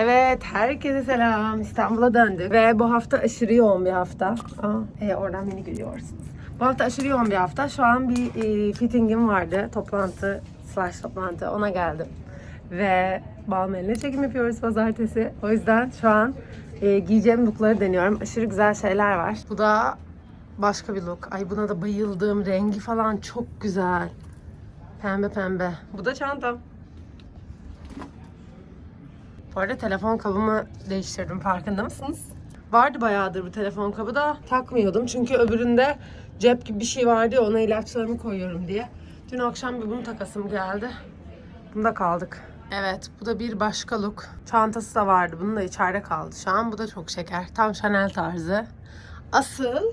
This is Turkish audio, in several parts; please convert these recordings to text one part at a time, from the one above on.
Evet, herkese selam. İstanbul'a döndük ve bu hafta aşırı yoğun bir hafta. Aa, e, oradan beni görüyorsunuz. Bu hafta aşırı yoğun bir hafta. Şu an bir e, fittingim vardı. Toplantı slash toplantı. Ona geldim. Ve Balmain'le çekim yapıyoruz pazartesi. O yüzden şu an e, giyeceğim lookları deniyorum. Aşırı güzel şeyler var. Bu da başka bir look. Ay buna da bayıldım. Rengi falan çok güzel. Pembe pembe. Bu da çantam. Bu arada telefon kabımı değiştirdim farkında mısınız? Vardı bayağıdır bu telefon kabı da takmıyordum. Çünkü öbüründe cep gibi bir şey vardı ya ona ilaçlarımı koyuyorum diye. Dün akşam bir bunu takasım geldi. Bunda kaldık. Evet bu da bir başka look. Çantası da vardı. Bunun da içeride kaldı şu an. Bu da çok şeker. Tam Chanel tarzı. Asıl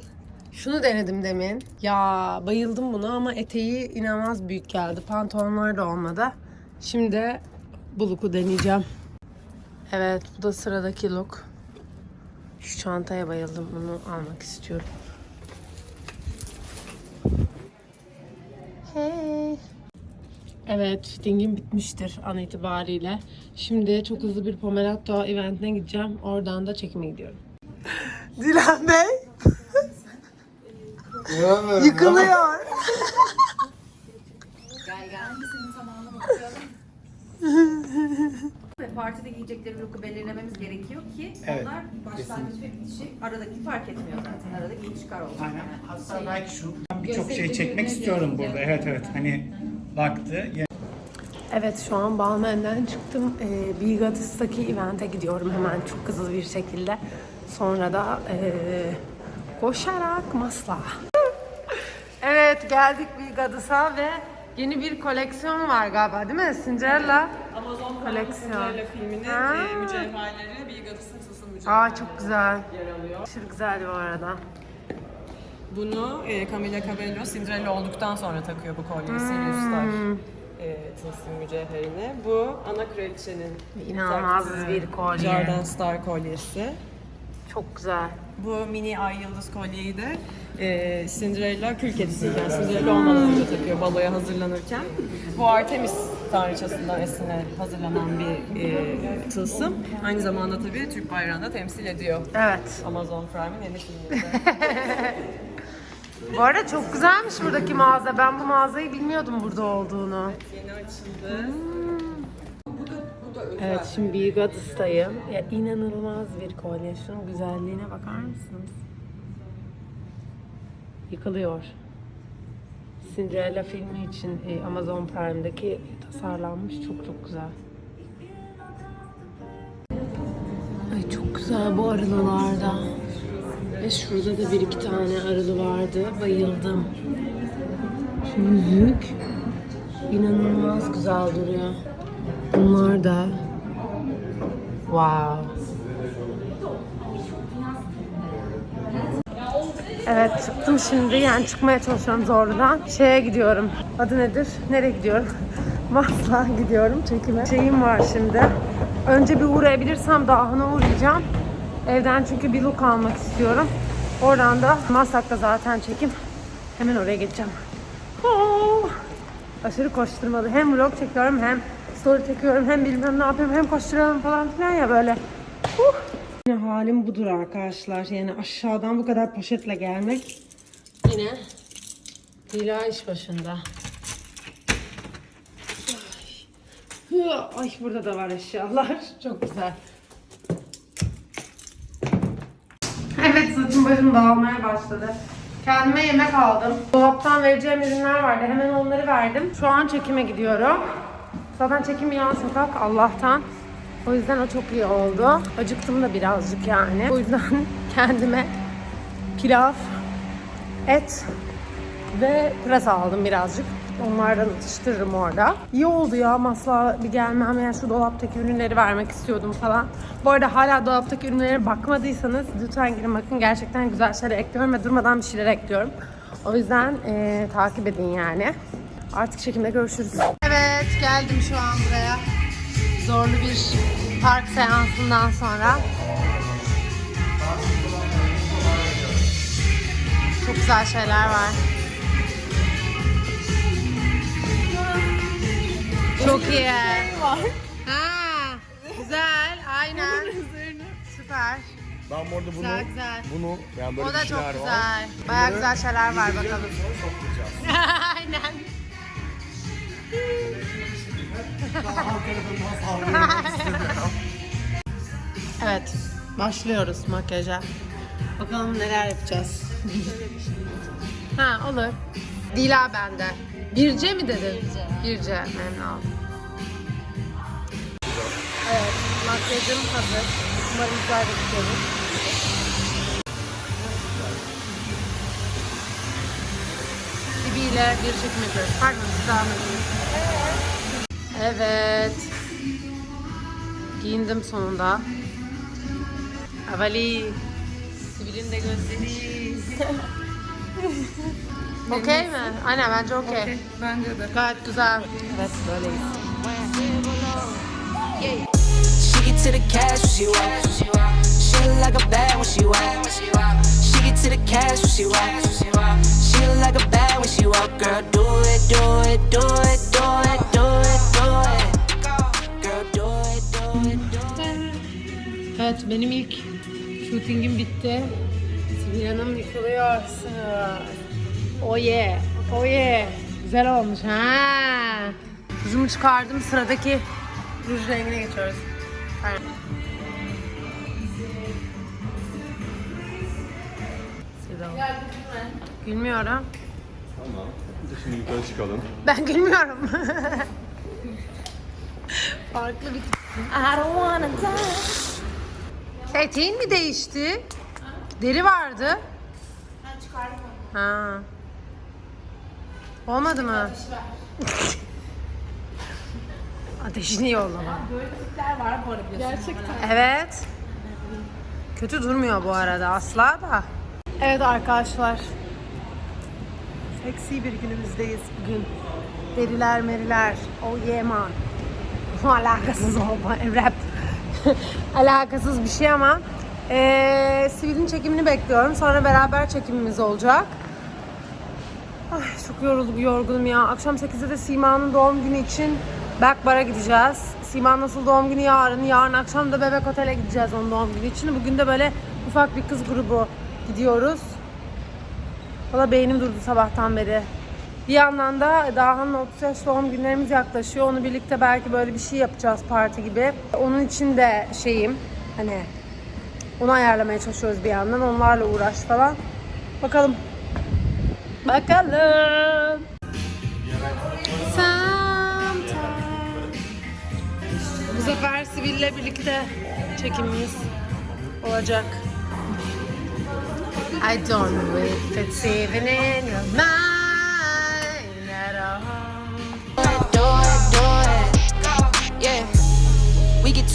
şunu denedim demin. Ya bayıldım buna ama eteği inanılmaz büyük geldi. Pantolonlar da olmadı. Şimdi bu look'u deneyeceğim. Evet, bu da sıradaki look. Şu çantaya bayıldım. Bunu almak istiyorum. Hey. Evet, fittingim bitmiştir an itibariyle. Şimdi çok hızlı bir Pomeratto eventine gideceğim. Oradan da çekime gidiyorum. Dilan Bey İnanamıyorum. yıkılıyor. Ve partide giyecekleri look'u belirlememiz gerekiyor ki Evet, onlar başlangıç ve bitişi aradaki fark etmiyor zaten. Arada giy çıkar olacak. Aynen. Hatta belki şu birçok şey çekmek istiyorum burada. Evet evet. Hani baktı. Evet şu an Balmain'den çıktım. Ee, Bigatis'taki event'e gidiyorum hemen çok hızlı bir şekilde. Sonra da ee, koşarak Masla. evet geldik Bigatis'a ve yeni bir koleksiyon var galiba değil mi? Cinderella Amazon koleksiyon. Cinderella filminin Ha. e, mücevherleri bir Gadıs'ın Sısın mücevheri Aa çok güzel. yer alıyor. Aşırı güzel bu arada. Bunu e, Camila Cabello Cinderella olduktan sonra takıyor bu kolyeyi Sirius Star e, tılsım mücevherini. Bu ana kraliçenin İnanılmaz taktığı bir kolye. Jordan Star kolyesi. Çok güzel. Bu mini ay yıldız kolyeyi de e, Cinderella kül kedisiyken, Cinderella olmadan önce takıyor baloya hazırlanırken. Bu Artemis tanrıçasından esinle hazırlanan bir e, tılsım. Aynı zamanda tabii Türk bayrağını da temsil ediyor. Evet. Amazon Prime'in yeni filminde. Bu arada çok güzelmiş buradaki mağaza. Ben bu mağazayı bilmiyordum burada olduğunu. yeni açıldı. Evet şimdi Bigatis'tayım. Ya inanılmaz bir kolye. Şunun güzelliğine bakar mısınız? Yıkılıyor. Cinderella filmi için e, Amazon Prime'daki tasarlanmış. Çok çok güzel. Ay çok güzel bu arılılarda. Ve şurada da bir iki tane arılı vardı. Bayıldım. Şu yüzük inanılmaz güzel duruyor. Bunlar da wow. Evet çıktım şimdi yani çıkmaya çalışıyorum zorludan. Şeye gidiyorum. Adı nedir? Nereye gidiyorum? Masla gidiyorum çekime. Şeyim var şimdi. Önce bir uğrayabilirsem Dağhan'a uğrayacağım. Evden çünkü bir look almak istiyorum. Oradan da Maslak'ta zaten çekim. Hemen oraya geçeceğim. Oh! Aşırı koşturmalı. Hem vlog çekiyorum hem story çekiyorum hem bilmem ne yapıyorum hem koşturuyorum falan filan ya böyle. Uh! Yine halim budur arkadaşlar. Yani aşağıdan bu kadar poşetle gelmek yine Dila iş başında. Ay. Ay burada da var eşyalar. Çok güzel. Evet saçım başım dağılmaya başladı. Kendime yemek aldım. Dolaptan vereceğim ürünler vardı. Hemen onları verdim. Şu an çekime gidiyorum. Zaten çekim yan sokak Allah'tan. O yüzden o çok iyi oldu. Acıktım da birazcık yani. O yüzden kendime pilav, et ve pırasa aldım birazcık. Onlardan atıştırırım orada. İyi oldu ya masla bir gelmem. Yani şu dolaptaki ürünleri vermek istiyordum falan. Bu arada hala dolaptaki ürünlere bakmadıysanız lütfen girin bakın. Gerçekten güzel şeyler ekliyorum ve durmadan bir şeyler ekliyorum. O yüzden eee, takip edin yani. Artık çekimde görüşürüz. Evet geldim şu an buraya. Zorlu bir park seansından sonra. Çok güzel şeyler var. Çok iyi. Ha, güzel. Aynen. süper. Ben bu arada bunu, Güzel, güzel. bunu yani böyle O da çok güzel. var. Baya Bunları güzel şeyler var bakalım. Aynen. Daha alt tarafından sallıyorum istemiyorum. Evet, başlıyoruz makyaja. Bakalım neler yapacağız. ha olur. Dila bende. Birce mi dedin? Birce. Memnun oldum. Evet, makyajım hazır. Umarım güzel gözüküyor. Bibi ile bir çekim yapıyoruz. Pardon, siz devam edin. Evet. Giyindim sonunda. Havali. Sibel'in de gözleri. okey mi? Aynen bence okey. Bence de. Gayet güzel. Evet böyleyiz. She get to the cash when she walk. She look like a bad when she walk. She get to the cash when she walk. She look like a bad when she walk. Girl, do it, do it, do it, benim ilk shootingim bitti. Sibel Hanım yıkılıyorsun. Yeah. Oh yeah. Güzel olmuş ha. Rujumu çıkardım. Sıradaki ruj rengine geçiyoruz. Aynen. Sibel Hanım. Gülmüyorum. Tamam. Şimdi yukarı çıkalım. Ben gülmüyorum. Farklı bir... I don't wanna die. Eteğin mi değişti? Deri vardı. Ben çıkardım onu. Ha. Olmadı mı? Ateşini yollama. Böyle tipler var bu arada Gerçekten. Evet. Kötü durmuyor bu arada asla da. Evet arkadaşlar. Seksi bir günümüzdeyiz bugün. Deriler meriler. Oh yeah man. Alakasız olma. Rap. alakasız bir şey ama. Ee, Sivil'in çekimini bekliyorum. Sonra beraber çekimimiz olacak. Ay çok yoruldum, yorgunum ya. Akşam 8'de de Sima'nın doğum günü için Backbar'a gideceğiz. Sima nasıl doğum günü yarın. Yarın akşam da Bebek Otel'e gideceğiz onun doğum günü için. Bugün de böyle ufak bir kız grubu gidiyoruz. Valla beynim durdu sabahtan beri. Bir yandan da Dahan'ın 30 yaş doğum günlerimiz yaklaşıyor. Onu birlikte belki böyle bir şey yapacağız parti gibi. Onun için de şeyim hani onu ayarlamaya çalışıyoruz bir yandan. Onlarla uğraş falan. Bakalım. Bakalım. Bu sefer Sibil'le birlikte çekimimiz olacak. I don't if it's even in your mind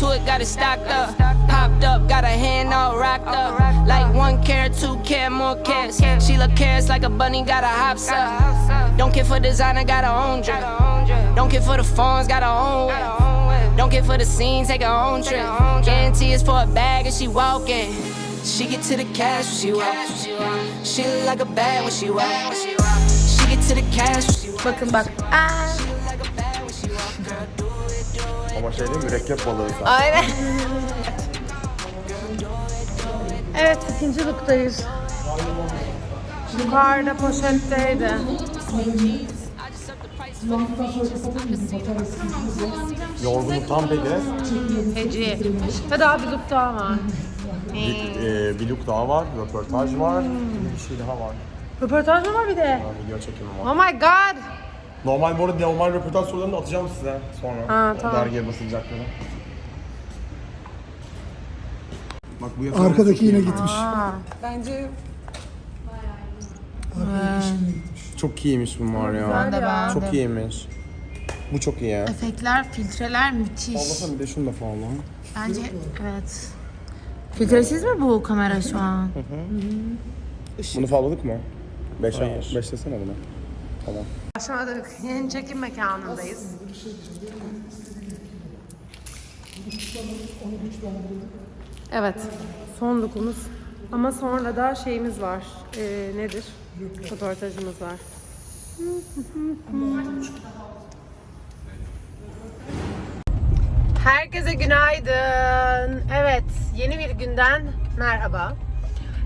to it, got it stocked up. Popped up, got her hand all rocked up. Like one care, two care, more carats. She look carrots like a bunny, got her hops up. Don't care for designer, got her own drip. Don't care for the phones, got her own whip. Don't care for the scene, take her own trip. Guarantee it's for a bag and she walking. She get to the cash when she walk. She look like a bad when she walk. She get to the cash when she walk. Bakın bak. Aa. Şey değil mi? Mürekkep balığı zaten. Aynen. evet ikinci luktayız. Yukarıda poşetteydi. Yorgunluktan peki Heci. Ve daha bir look daha var. bir, e, bir look daha var, röportaj var, bir şey daha var. Röportaj mı var bir de? Yani video çekimi var. Oh my god. Normal bu arada normal röportaj sorularını atacağım size sonra. Ha, tamam. Dergiye basılacakları. Bak bu Arkadaki yine gitmiş. Bence çok iyiymiş bunlar ya. Ben de. Çok iyiymiş. Bu çok iyi ya. Efektler, filtreler müthiş. Allah'ım bir de şunu da falan. Bence evet. Filtresiz mi bu kamera şu an? Bunu falladık mı? Beş, beş desene bunu. Tamam. Başlamadık. Yeni çekim mekanındayız. Evet. Son lokumuz. Ama sonra da şeyimiz var. Ee, nedir? Röportajımız var. Herkese günaydın. Evet, Yeni bir günden merhaba.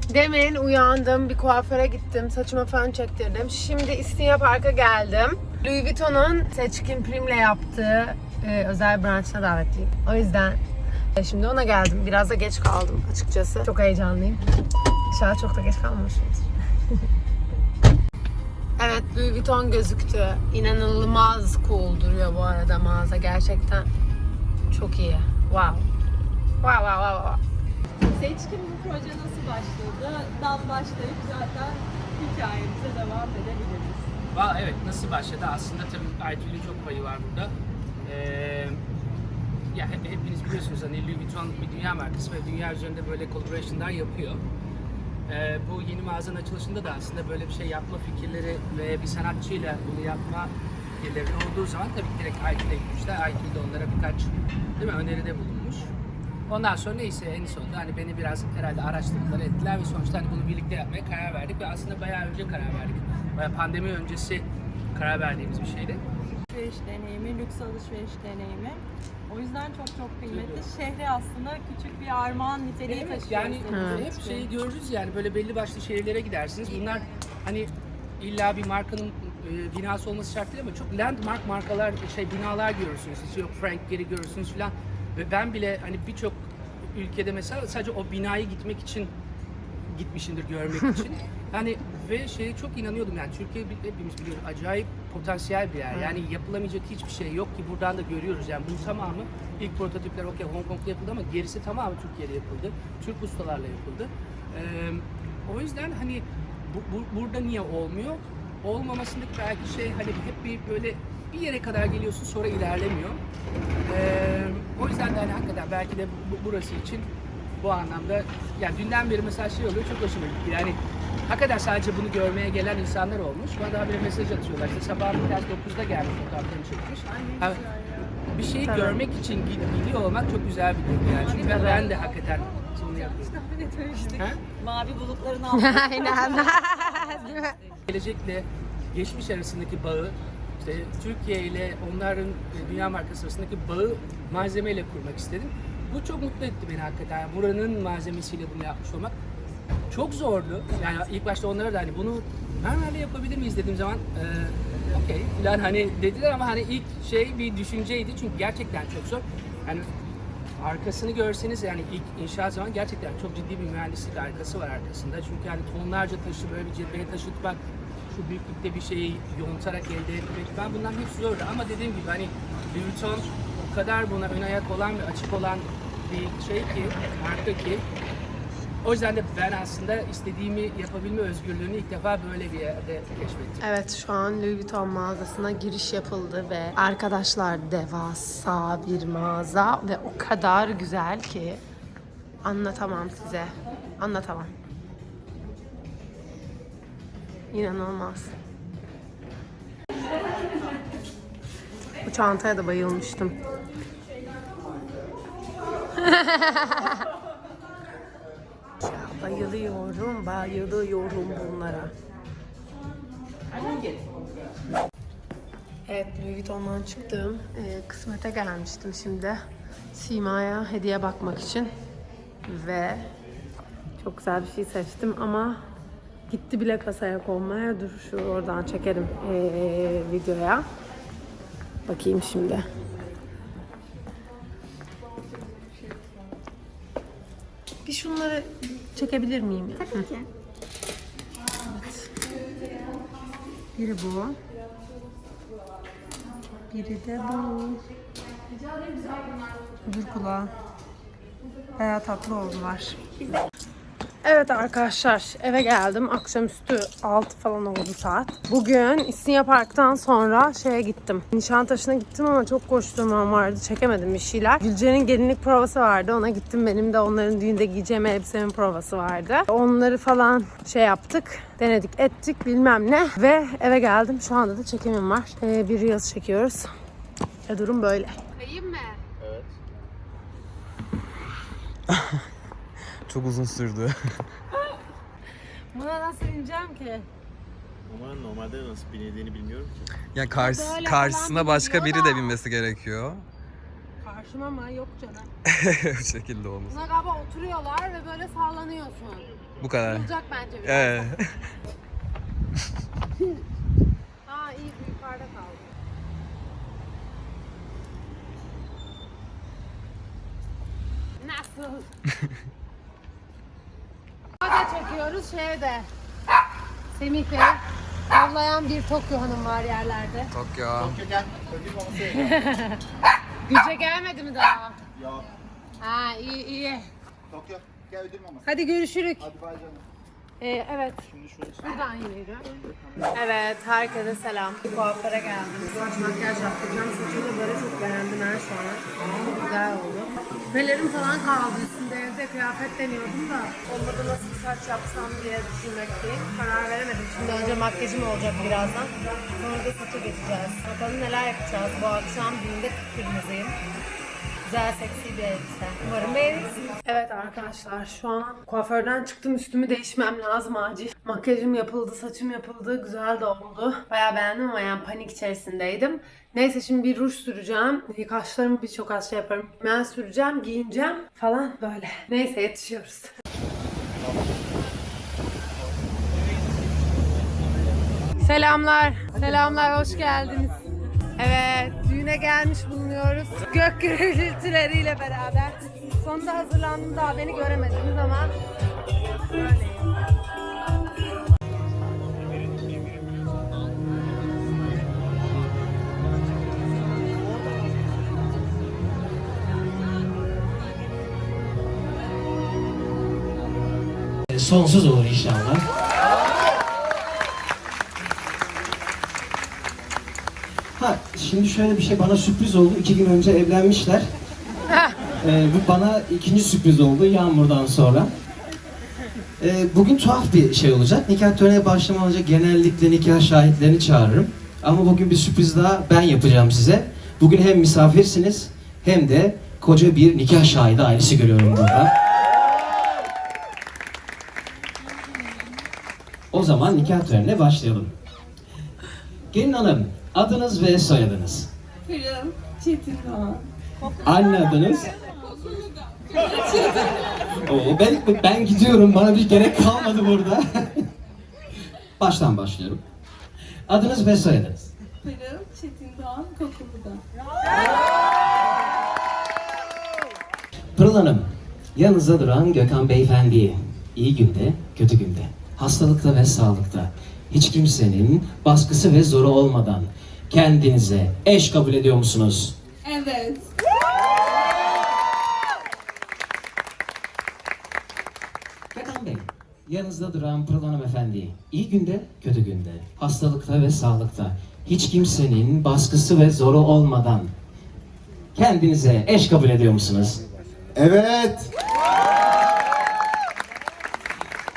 Demin uyandım, bir kuaföre gittim, saçıma fön çektirdim. Şimdi İstinye Park'a geldim. Louis Vuitton'un Seçkin Prim'le yaptığı e, özel branşına davetliyim. O yüzden e, şimdi ona geldim. Biraz da geç kaldım açıkçası. Çok heyecanlıyım. İnşallah çok da geç kalmamışımdır. evet Louis Vuitton gözüktü. İnanılmaz cool duruyor bu arada mağaza. Gerçekten çok iyi. Wow. Wow wow wow wow. Seçkin bu proje nasıl başladı? Dan başlayıp zaten hikayemize devam edebiliriz. Valla evet nasıl başladı? Aslında tabii Aytül'ün çok payı var burada. Ee, ya hep, hepiniz biliyorsunuz hani Louis Vuitton bir dünya markası ve dünya üzerinde böyle collaboration'lar yapıyor. Ee, bu yeni mağazanın açılışında da aslında böyle bir şey yapma fikirleri ve bir sanatçıyla bunu yapma fikirleri olduğu zaman tabii direkt Aytül'e gitmişler. Aytül de onlara birkaç değil mi, öneride bulunmuş. Ondan sonra neyse en sonunda hani beni biraz herhalde araştırdılar ettiler ve sonuçta hani bunu birlikte yapmaya karar verdik ve aslında bayağı önce karar verdik. Bayağı pandemi öncesi karar verdiğimiz bir şeydi. Alışveriş deneyimi, lüks alışveriş deneyimi. O yüzden çok çok kıymetli. Şehre aslında küçük bir armağan niteliği Evet, taşıyor. yani hep şeyi görürüz yani böyle belli başlı şehirlere gidersiniz. Bunlar hani illa bir markanın e, binası olması şart değil ama çok landmark markalar şey binalar görürsünüz. İşte yok Frank geri görürsünüz falan. Ve ben bile hani birçok ülkede mesela sadece o binayı gitmek için gitmişimdir görmek için. Yani ve şeye çok inanıyordum yani Türkiye hepimiz biliyoruz acayip potansiyel bir yer. Yani yapılamayacak hiçbir şey yok ki buradan da görüyoruz. Yani bunun tamamı ilk prototipler okey Hong Kong'da yapıldı ama gerisi tamamı Türkiye'de yapıldı. Türk ustalarla yapıldı. Ee, o yüzden hani bu, bu- burada niye olmuyor? Olmamasındaki belki şey hani hep bir böyle bir yere kadar geliyorsun sonra ilerlemiyor. Ee, o yüzden de hani hakikaten belki de bu- burası için bu anlamda yani dünden beri mesela şey oluyor çok hoşuma gitti. Yani hakikaten sadece bunu görmeye gelen insanlar olmuş. Bana daha bir mesaj atıyorlar. İşte sabah bir ters 9'da gelmiş fotoğraflarını çekmiş. Ha, bir şeyi görmek için gid- gidiyor olmak çok güzel bir duygu yani. Çünkü ben, ben de hakikaten bunu öyle. Ha? Mavi bulutların altında. Aynen. Gelecekle geçmiş arasındaki bağı, işte Türkiye ile onların e, dünya markası arasındaki bağı malzemeyle kurmak istedim. Bu çok mutlu etti beni hakikaten. Yani buranın malzemesiyle bunu yapmış olmak çok zordu. Yani ilk başta onlara da hani bunu Mermer'le yapabilir miyiz dediğim zaman e, okey falan hani dediler ama hani ilk şey bir düşünceydi çünkü gerçekten çok zor. Yani arkasını görseniz yani ilk inşaat zaman gerçekten çok ciddi bir mühendislik arkası var arkasında. Çünkü hani tonlarca taşı böyle bir cepheye taşıtmak, şu büyüklükte bir şeyi yontarak elde etmek ben bundan hep zordu. Ama dediğim gibi hani Louis Vuitton o kadar buna ön ayak olan ve açık olan bir şey ki, marka ki o yüzden de ben aslında istediğimi yapabilme özgürlüğünü ilk defa böyle bir yerde keşfettim. Evet şu an Louis Vuitton mağazasına giriş yapıldı ve arkadaşlar devasa bir mağaza ve o kadar güzel ki anlatamam size. Anlatamam. İnanılmaz. Bu çantaya da bayılmıştım. Ya bayılıyorum, bayılıyorum bunlara. Evet, Louis Vuitton'dan çıktım. Ee, kısmete gelmiştim şimdi. Sima'ya hediye bakmak için. Ve çok güzel bir şey seçtim ama gitti bile kasaya konmaya. Dur şu oradan çekerim ee, videoya. Bakayım şimdi. Bir şunları çekebilir miyim? Tabii ki. Evet. Biri bu. Biri de bu. Öbür kulağı. Bayağı tatlı oldular. Evet arkadaşlar eve geldim. Akşamüstü 6 falan oldu saat. Bugün İstinye Park'tan sonra şeye gittim. Nişantaşı'na gittim ama çok koşturmam vardı. Çekemedim bir şeyler. Gülce'nin gelinlik provası vardı. Ona gittim. Benim de onların düğünde giyeceğim elbisemin provası vardı. Onları falan şey yaptık. Denedik ettik bilmem ne. Ve eve geldim. Şu anda da çekimim var. Ee, bir Reels çekiyoruz. E, durum böyle. Kayayım mı? Çok uzun sürdü. Buna nasıl ineceğim ki? Ama normalde nasıl binildiğini bilmiyorum ki. Yani karşı, Böyle karşısına falan başka biri de da. binmesi gerekiyor. Karşıma mı? Yok canım. Bu şekilde olmuş. Buna galiba oturuyorlar ve böyle sallanıyorsun. Bu kadar. Olacak bence biraz. Ee, Aa iyi yukarıda kaldı. Nasıl? Çekiyoruz şeyde. Semih Bey. Avlayan bir Tokyo hanım var yerlerde. Tokyo. Gel. Ödül olması Güce gelmedi mi daha? Yok. Ha iyi iyi. Tokyo. Gel ödül olması. Hadi görüşürük. Hadi bay canım. Ee, evet. Buradan yürüyorum. Evet, herkese selam. Kuaföre geldim. Saç makyaj yaptıracağım. Saçımı böyle çok beğendim her şu an. Çok güzel oldu. Pelerim falan kaldı üstünde evde kıyafet deniyordum da. Olmadı nasıl bir saç yapsam diye düşünmekteyim. Karar veremedim. Şimdi önce makyajım olacak birazdan. Sonra da saça geçeceğiz. Bakalım neler yapacağız. Bu akşam düğünde kıpkırmızıyım. Güzel seksi bir elbise. Umarım beğenirsiniz. Evet arkadaşlar şu an kuaförden çıktım üstümü değişmem lazım acil. Makyajım yapıldı, saçım yapıldı, güzel de oldu. Bayağı beğendim ama yani panik içerisindeydim. Neyse şimdi bir ruj süreceğim. Kaşlarımı birçok az şey yaparım. Ben süreceğim, giyineceğim falan böyle. Neyse yetişiyoruz. Selamlar. Selamlar, hoş geldiniz. Evet, düğüne gelmiş bulunuyoruz. Gök gürültüleriyle beraber. Sonunda hazırlandım daha beni göremediniz ama böyleyim. sonsuz olur inşallah. Ha şimdi şöyle bir şey bana sürpriz oldu. İki gün önce evlenmişler. Ee, bu bana ikinci sürpriz oldu Yağmur'dan sonra. Ee, bugün tuhaf bir şey olacak. Nikah törenine başlamadan önce genellikle nikah şahitlerini çağırırım. Ama bugün bir sürpriz daha ben yapacağım size. Bugün hem misafirsiniz hem de koca bir nikah şahidi ailesi görüyorum burada. O zaman nikah törenine başlayalım. Gelin hanım, adınız ve soyadınız. Pırıl, Çetin Doğan. Anne adınız? Oo, ben, ben gidiyorum, bana bir gerek kalmadı burada. Baştan başlıyorum. Adınız ve soyadınız. Pırıl, Çetin Doğan, Kokulu'da. Pırıl Hanım, yanınızda duran Gökhan Beyefendi'yi iyi günde, kötü günde, hastalıkta ve sağlıkta, hiç kimsenin baskısı ve zoru olmadan kendinize eş kabul ediyor musunuz? Evet. Gökhan Bey, yanınızda duran Pırıl Hanımefendi, iyi günde, kötü günde, hastalıkta ve sağlıkta, hiç kimsenin baskısı ve zoru olmadan kendinize eş kabul ediyor musunuz? evet.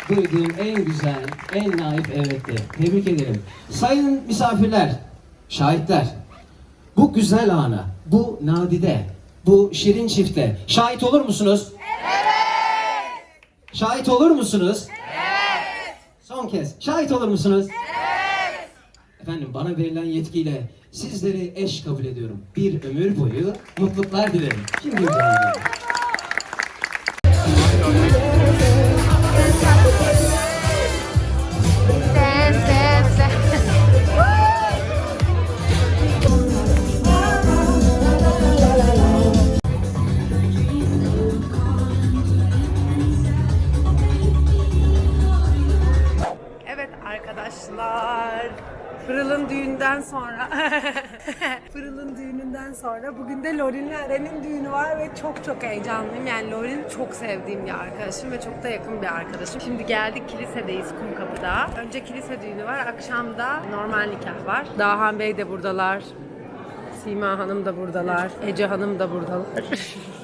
Duyduğum en güzel, en naif evetti. Tebrik ederim. Sayın misafirler, şahitler, bu güzel ana, bu nadide, bu şirin çifte şahit olur musunuz? Evet. Şahit olur musunuz? Evet. Son kez, şahit olur musunuz? Evet. Efendim bana verilen yetkiyle sizleri eş kabul ediyorum. Bir ömür boyu mutluluklar dilerim. Şimdi düğününden sonra bugün de Lorin'le Eren'in düğünü var ve çok çok heyecanlıyım. Yani Lorin çok sevdiğim bir arkadaşım ve çok da yakın bir arkadaşım. Şimdi geldik kilisedeyiz Kumkapı'da. Önce kilise düğünü var, akşam da normal nikah var. Dahan Bey de buradalar. Sima Hanım da buradalar. Ece Hanım da buradalar.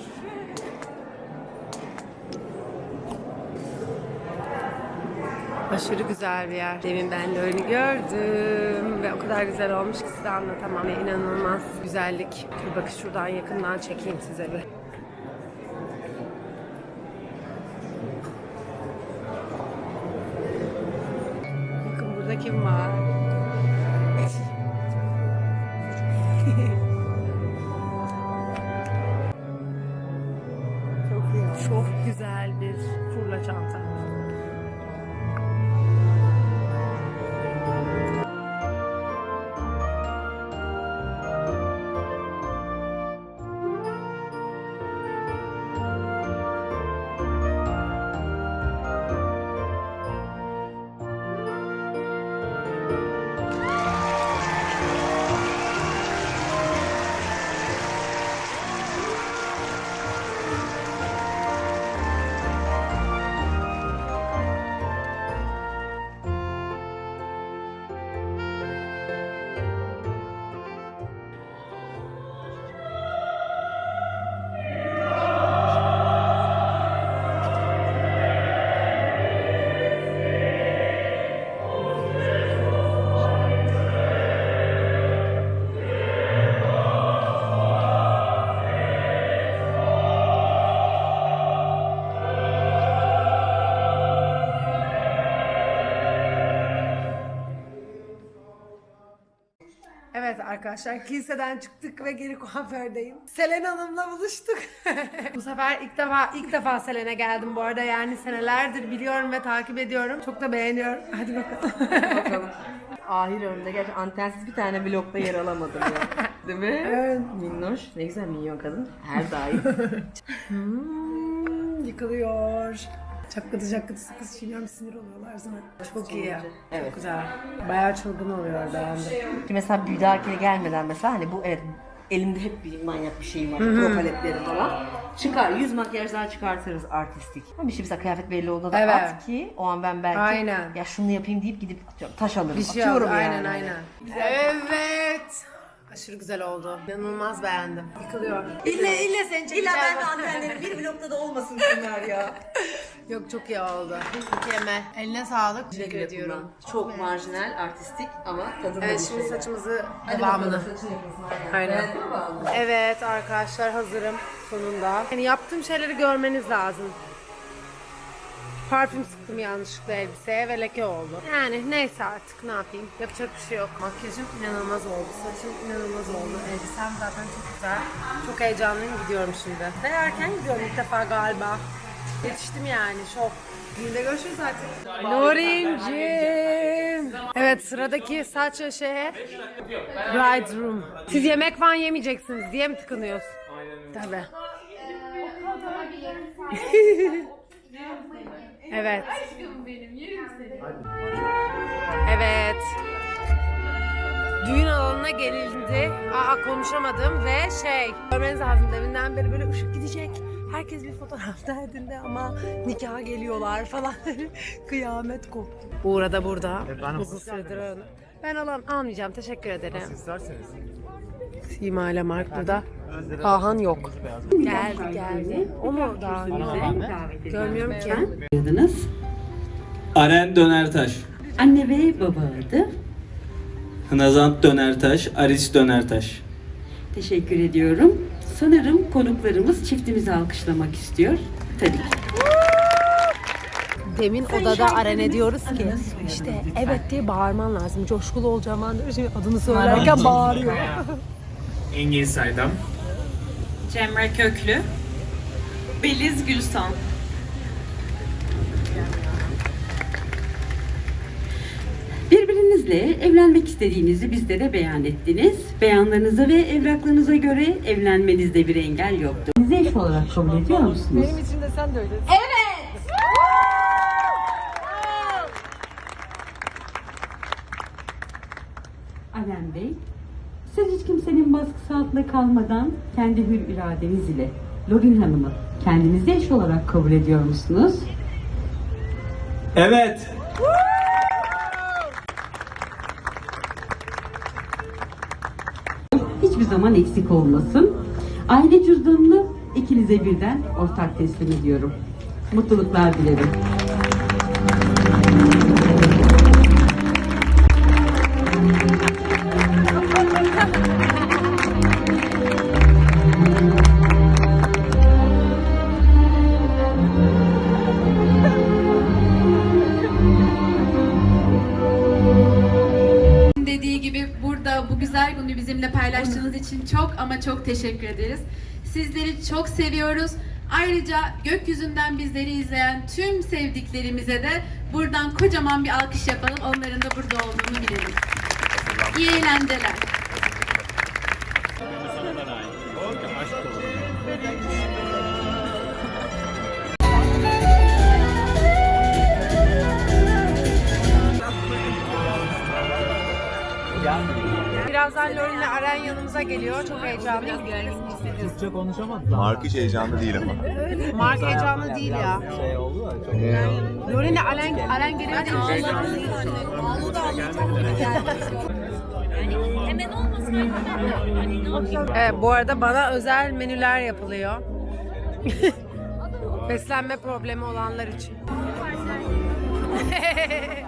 Aşırı güzel bir yer. Demin ben de öyle gördüm ve o kadar güzel olmuş ki size anlatamam. Ve inanılmaz güzellik. Bir bakın şuradan yakından çekeyim size bir. Bakın burada kim var? Arkadaşlar kiliseden çıktık ve geri kuafördeyim. Selen Hanım'la buluştuk. bu sefer ilk defa ilk defa Selen'e geldim bu arada yani senelerdir biliyorum ve takip ediyorum. Çok da beğeniyorum. Hadi bakalım. Bakalım. Ahir önünde gerçi antensiz bir tane blokta yer alamadım ya. Değil mi? Evet. Minnoş. Ne güzel minyon kadın. Her daim. Hmm, yıkılıyor. Çakkıdı çakkıdı sıkı çiğniyorum sinir oluyorlar sana. Çok iyi ya. Evet. Çok güzel. Bayağı çılgın oluyor beğendim. Ki mesela bir dahakine gelmeden mesela hani bu evet elimde hep bir manyak bir şeyim var. Pro paletleri falan. Çıkar. Yüz makyaj daha çıkartırız artistik. Ama bir şey mesela kıyafet belli olduğunda da Evet. at ki o an ben belki Aynen. ya şunu yapayım deyip gidip atıyorum, taş alırım. Bir şey Atıyorum oldu. yani. Aynen aynen. Evet. Aşırı güzel oldu. İnanılmaz beğendim. Yıkılıyor. İlle ille sen çekeceğim. İlla ben de antenlerim bir blokta da olmasın şunlar ya. Yok çok iyi oldu. Mükemmel. Eline sağlık. Teşekkür ediyorum. Çok marjinal, artistik ama tadında Evet şimdi saçımızı devamını. Aynen. Evet arkadaşlar hazırım sonunda. Yani yaptığım şeyleri görmeniz lazım. Parfüm sıktım yanlışlıkla elbiseye ve leke oldu. Yani neyse artık ne yapayım. Yapacak bir şey yok. Makyajım inanılmaz oldu. Saçım inanılmaz oldu. Elbisem zaten çok güzel. Çok heyecanlıyım gidiyorum şimdi. Ve erken gidiyorum ilk defa galiba. Yetiştim yani şok. Düğünde görüşürüz artık. Lorin'cim. Evet sıradaki saç şeye Bride room. Siz yemek falan yemeyeceksiniz diye mi tıkınıyoruz? Aynen öyle. Tabii. evet. Evet. Düğün alanına gelindi. Aa konuşamadım ve şey. Görmeniz lazım deminden beri böyle ışık gidecek. Herkes bir fotoğraf derdinde ama nikaha geliyorlar falan. Kıyamet koptu. Uğur da burada. Uzun süredir. Ben alan almayacağım. Teşekkür ederim. İsterseniz. Sima ile Mark burada. Ahan yok. Geldi geldi. O mu daha önce? Görmüyorum ki. Adınız? Aren Dönertaş, Anne ve baba adı. Nazant Dönertaş, Aris Dönertaş. Teşekkür ediyorum. Sanırım konuklarımız çiftimizi alkışlamak istiyor. Tabii ki. Demin odada arene diyoruz ki işte evet diye bağırman lazım. Coşkulu olacağım şimdi adını söylerken bağırıyor. Engin Saydam. Cemre Köklü. Beliz Gülsan. Birbirinizle evlenmek istediğinizi bizlere beyan ettiniz. Beyanlarınıza ve evraklarınıza göre evlenmenizde bir engel yoktu. Sizi eş olarak kabul ediyor musunuz? Benim için de sen de öylesin. Adem Bey, siz hiç kimsenin baskısı altında kalmadan kendi hür iradeniz ile Lorin Hanım'ı kendinize eş olarak kabul ediyor musunuz? Evet. Hiçbir zaman eksik olmasın. Aile cüzdanını ikinize birden ortak teslim ediyorum. Mutluluklar dilerim. İçin çok ama çok teşekkür ederiz. Sizleri çok seviyoruz. Ayrıca gökyüzünden bizleri izleyen tüm sevdiklerimize de buradan kocaman bir alkış yapalım. Onların da burada olduğunu bilelim. İyi eğlenceler. Birazdan Lorin ile Aren yanımıza geliyor. Çok heyecanlıyız. Mark hiç heyecanlı değil ama. Mark heyecanlı değil ya. Lorin ile Aren, Aren gelince heyecanlı değil. Evet, bu arada bana özel menüler yapılıyor. Beslenme problemi olanlar için.